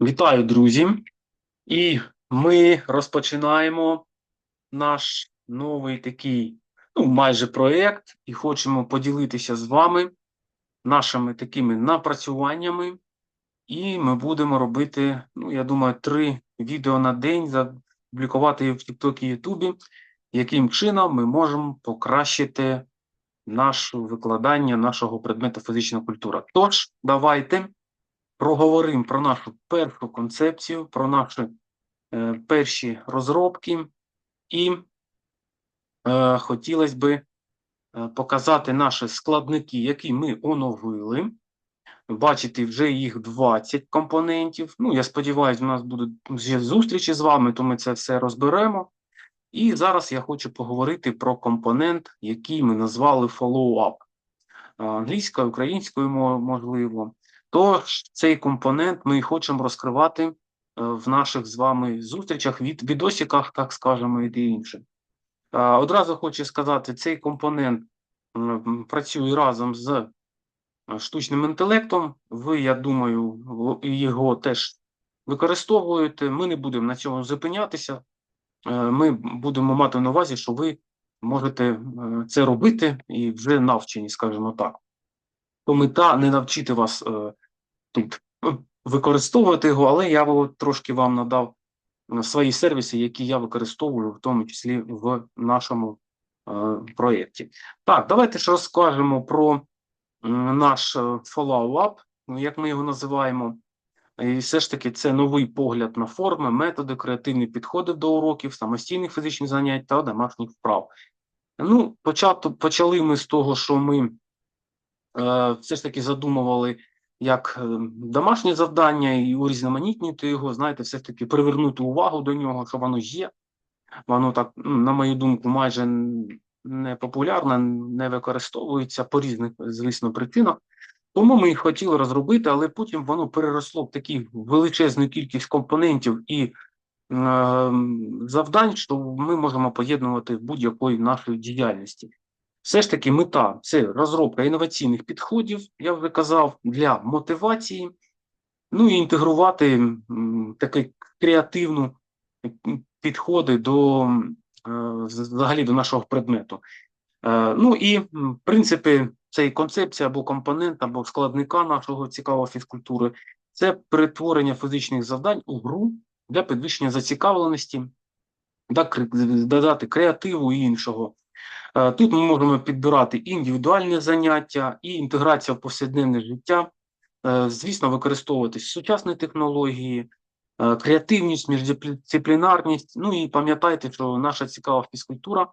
Вітаю, друзі! І ми розпочинаємо наш новий такий, ну, майже проєкт, і хочемо поділитися з вами нашими такими напрацюваннями. І ми будемо робити, ну, я думаю, три відео на день, запублікувати їх в TikTok і YouTube, яким чином ми можемо покращити наше викладання нашого предмету фізична культура. Тож, давайте проговоримо про нашу першу концепцію, про наші е, перші розробки, і е, хотілося би е, показати наші складники, які ми оновили. Бачите, вже їх 20 компонентів. Ну, я сподіваюся, у нас будуть зустрічі з вами, то ми це все розберемо. І зараз я хочу поговорити про компонент, який ми назвали follow-up. Англійською, українською, мо- можливо. Тож цей компонент ми хочемо розкривати е, в наших з вами зустрічах, від відосиках, так скажемо, і інше. Е, Одразу хочу сказати, цей компонент працює разом з е, штучним інтелектом. Ви, я думаю, його теж використовуєте. Ми не будемо на цьому зупинятися. Е, Ми будемо мати на увазі, що ви можете це робити і вже навчені, скажімо так. То мета не навчити вас е, тут е, використовувати його, але я трошки вам надав е, свої сервіси, які я використовую, в тому числі в нашому е, проєкті. Так, давайте ж розкажемо про наш е, follow-up, ну, як ми його називаємо. І все ж таки це новий погляд на форми, методи, креативні підходи до уроків, самостійних фізичних занять та домашніх вправ. Ну, почато, почали ми з того, що ми все ж таки задумували як е, домашнє завдання і урізноманітнити його, знаєте, все ж таки привернути увагу до нього, що воно є. Воно так, ну, на мою думку, майже не популярне, не використовується по різних, звісно, причинах. Тому ми їх хотіли розробити, але потім воно переросло в таку величезну кількість компонентів і е, завдань, що ми можемо поєднувати в будь-якої нашої діяльності. Все ж таки, мета це розробка інноваційних підходів, я вже казав, для мотивації, ну і інтегрувати такі креативну м, підходи до е, взагалі до нашого предмету. Е, Ну і принципі, цей концепція або компонент, або складника нашого цікавого фізкультури це перетворення фізичних завдань у гру для підвищення зацікавленості, додати креативу і іншого. Е, Тут ми можемо підбирати індивідуальні заняття, і інтеграція в повсякденне життя, Е, звісно, використовувати сучасні технології, е, креативність, міждисциплінарність. Ну і пам'ятайте, що наша цікава фізкультура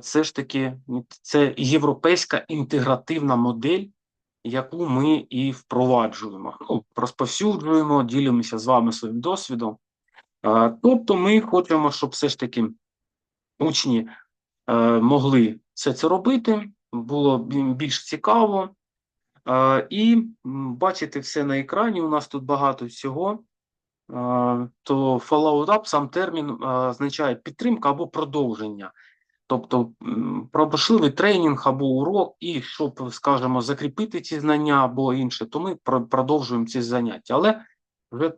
це ж таки це європейська інтегративна модель, яку ми і впроваджуємо. Ну, розповсюджуємо, ділимося з вами своїм досвідом. Тобто, ми хочемо, щоб все ж таки учні могли все це робити, було бі- більш цікаво. Е, і бачите все на екрані. У нас тут багато всього. Е, то follow up, сам термін е, означає підтримка або продовження. Тобто пробашливий тренінг або урок, і щоб, скажімо, закріпити ці знання або інше, то ми продовжуємо ці заняття. Але вже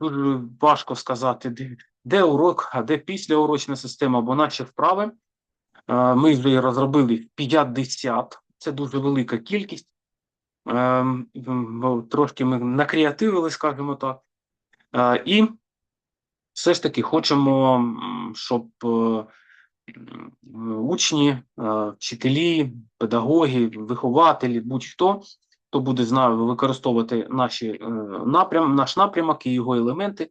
дуже важко сказати, де, де урок, а де післяурочна система, бо наші вправи е, ми вже розробили 50, це дуже велика кількість. Ем, Трошки ми накреативили, скажімо так. Е, І все ж таки хочемо, щоб е, учні, е, вчителі, педагоги, вихователі, будь-хто, хто буде знаю, використовувати наші е, напрям, наш напрямок і його елементи, е,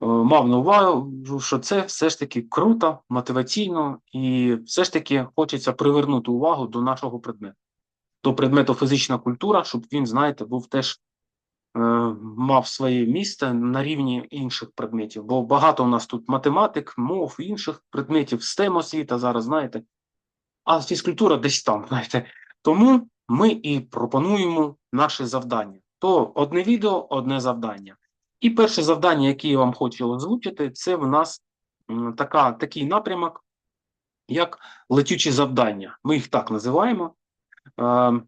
мав на увагу, що це все ж таки круто, мотиваційно, і все ж таки хочеться привернути увагу до нашого предмету, до предмету фізична культура, щоб він, знаєте, був теж е, мав своє місце на рівні інших предметів. Бо багато у нас тут математик, мов, інших предметів, STEM освіта зараз, знаєте, а фізкультура десь там, знаєте. Тому ми і пропонуємо наше завдання. То одне відео, одне завдання. І перше завдання, яке я вам хочу озвучити, це в нас така, такий напрямок, як летючі завдання. Ми їх так називаємо. Е,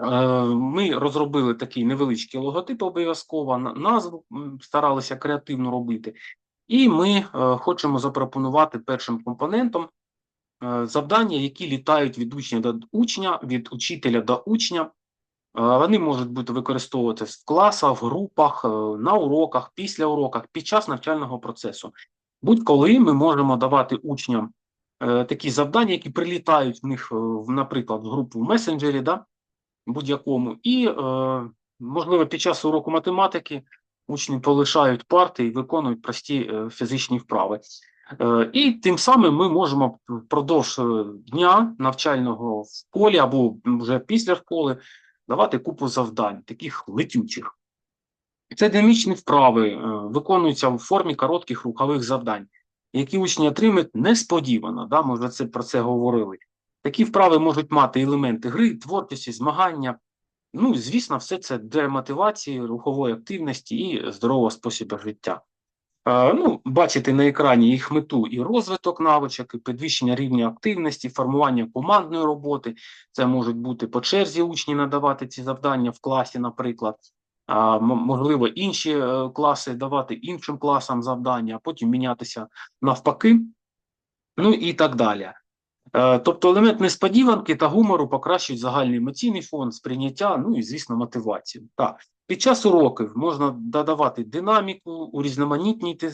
Е, Ми розробили такий невеличкий логотип обов'язково, назву старалися креативно робити. І ми е, хочемо запропонувати першим компонентом завдання, які літають від учня до учня, від учителя до учня. Вони можуть бути використовуватися в класах, в групах, е, на уроках, після уроках, під час навчального процесу. Будь-коли ми можемо давати учням е, такі завдання, які прилітають в них, е, наприклад, в групу в месенджері, да, будь-якому, і, можливо, під час уроку математики учні полишають парти і виконують прості фізичні вправи. І тим самим ми можемо впродовж дня навчального в школі або вже після школи давати купу завдань, таких летючих. Це динамічні вправи, е, виконуються в формі коротких рухових завдань, які учні отримують несподівано. Да? Ми вже це, про це говорили. Такі вправи можуть мати елементи гри, творчості, змагання. Ну, звісно, все це для мотивації, рухової активності і здорового способу життя. Е, Ну, Бачити на екрані їх мету і розвиток навичок, і підвищення рівня активності, формування командної роботи. Це можуть бути по черзі учні надавати ці завдання в класі, наприклад. А, можливо, інші е, класи давати іншим класам завдання, а потім мінятися навпаки. Ну і так далі. Е, Тобто елемент несподіванки та гумору покращують загальний емоційний фон, сприйняття, ну і, звісно, мотивацію. Так. Під час уроків можна додавати динаміку, урізноманітнити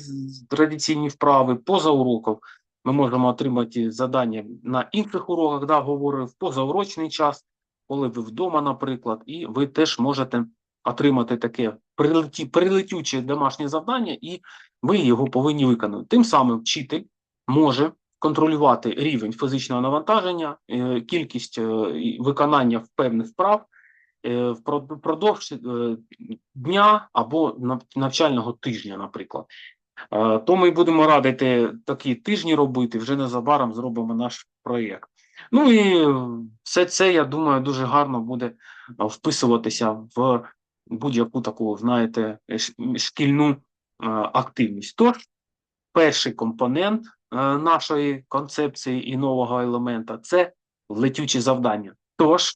традиційні вправи, поза уроком. Ми можемо отримати завдання на інших уроках, да, говорив, позаурочний час, коли ви вдома, наприклад, і ви теж можете отримати таке прилетюче домашнє завдання, і ви його повинні виконати. Тим самим вчитель може контролювати рівень фізичного навантаження, е, кількість е, виконання певних вправ е, впродовж дня або навчального тижня, наприклад. То ми будемо радити такі тижні робити, вже незабаром зробимо наш проєкт. Ну і все це, я думаю, дуже гарно буде вписуватися в будь-яку таку, знаєте, шкільну активність. Тож, перший компонент нашої концепції і нового елемента це летючі завдання. Тож,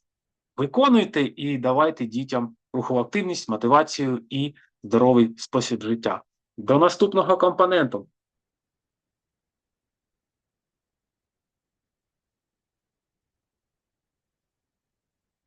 виконуйте і давайте дітям рухову активність, мотивацію і здоровий спосіб життя. До наступного компоненту.